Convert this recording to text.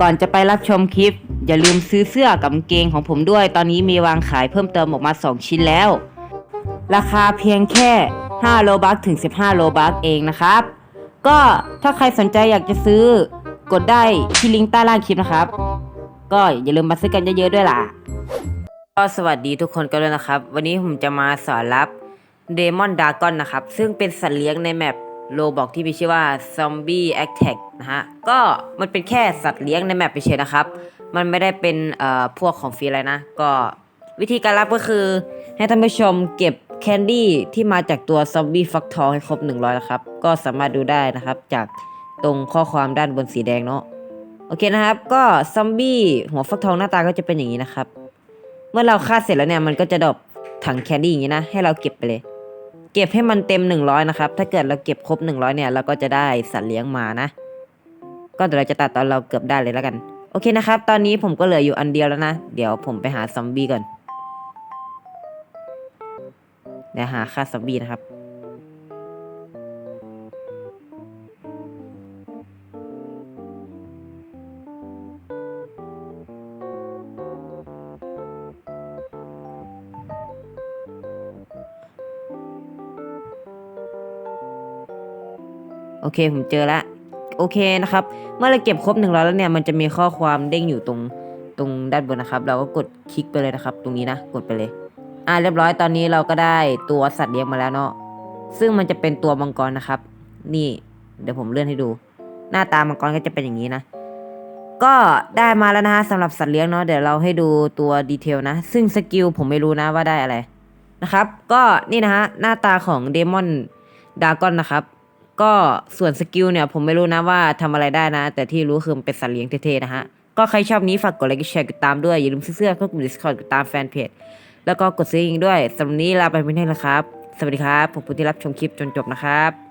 ก่อนจะไปรับชมคลิป อย่าลืมซื้อเสื้อกับกางเกงของผมด้วย ตอนนี้มีวางขายเพิ่มเติมออกมา 2 ชิ้นแล้ว ราคาเพียงแค่ 5 โลบัคถึง 15 โลบัคเองนะครับ ก็ถ้าใครสนใจอยากจะซื้อกดได้ที่ลิงก์ใต้ล่างคลิปนะครับ ก็อย่าลืมมาซื้อกันเยอะๆด้วยล่ะ ก็สวัสดีทุกคนกันด้วยนะครับ วันนี้ผมจะมาสอนรับเดมอนดากอนนะครับ ซึ่งเป็นสัตว์เลี้ยงในแมป โลบอกที่มีชื่อว่า Zombie Attack นะฮะ ก็มันเป็นแค่สัตว์เลี้ยงในแมปไปเฉยๆนะครับ มันไม่ได้เป็นเอ่อพวกของฟรีอะไรนะ ก็วิธีการรับก็คือ ให้ท่านผู้ชมเก็บแคนดี้ที่มาจากตัวซอมบี้ฟักทองให้ครบ 100 นะครับ ก็สามารถดูได้นะครับ จากตรงข้อความด้านบนสีแดงเนาะโอเคนะครับ ก็ซอมบี้หัวฟักทองหน้าตาก็จะเป็นอย่างนี้นะครับ เมื่อเราฆ่าเสร็จแล้วเนี่ยมันก็จะดรอปถังแคนดี้อย่างนี้นะ ให้เราเก็บไปเลย เก็บให้มันเต็ม 100 นะครับ ถ้าเกิดเราเก็บครบ 100 เนี่ย เราก็จะได้สัตว์เลี้ยงมานะ ก็เดี๋ยวเราจะตัดตอนเราเกือบได้เลยแล้วกัน โอเคนะครับ ตอนนี้ผมก็เหลืออยู่อันเดียวแล้วนะ เดี๋ยวผมไปหาซอมบี้ก่อน เดี๋ยวหาฆ่าซอมบี้นะครับ โอเคผมเจอแล้วโอเคนะครับ เมื่อเราเก็บครบหนึ่งร้อยแล้วเนี่ยมันจะมีข้อความเด้งอยู่ตรงตรงด้านบนนะครับ เราก็กดคลิกไปเลยนะครับ ตรงนี้นะกดไปเลย อ่าเรียบร้อยตอนนี้เราก็ได้ตัวสัตว์เลี้ยงมาแล้วเนาะซึ่งมันจะเป็นตัวมังกรนะครับ นี่เดี๋ยวผมเลื่อนให้ดู หน้าตามังกรก็จะเป็นอย่างนี้นะ ก็ได้มาแล้วนะฮะสำหรับสัตว์เลี้ยงเนาะเดี๋ยวเราให้ดูตัวดีเทลนะ ซึ่งสกิลผมไม่รู้นะว่าได้อะไรนะครับ ก็นี่นะฮะหน้าตาของเดมอนดากอนนะครับ ก็ส่วนสกิลเนี่ยผมไม่รู้นะว่าทำอะไรได้นะ แต่ที่รู้คือมันเป็นสัตว์เลี้ยงเท่ๆนะฮะ ก็ใครชอบนี้ฝากกดไลค์กดแชร์กดตามด้วย อย่าลืมซื้อเสื้อเข้ากลุ่ม Discord กดตามแฟนเพจแล้วก็กดซื้อเองด้วยสำหรับนี้ลาไปไม่ได้แหละครับ สวัสดีครับ ผมผู้ที่รับชมคลิปจนจบนะครับ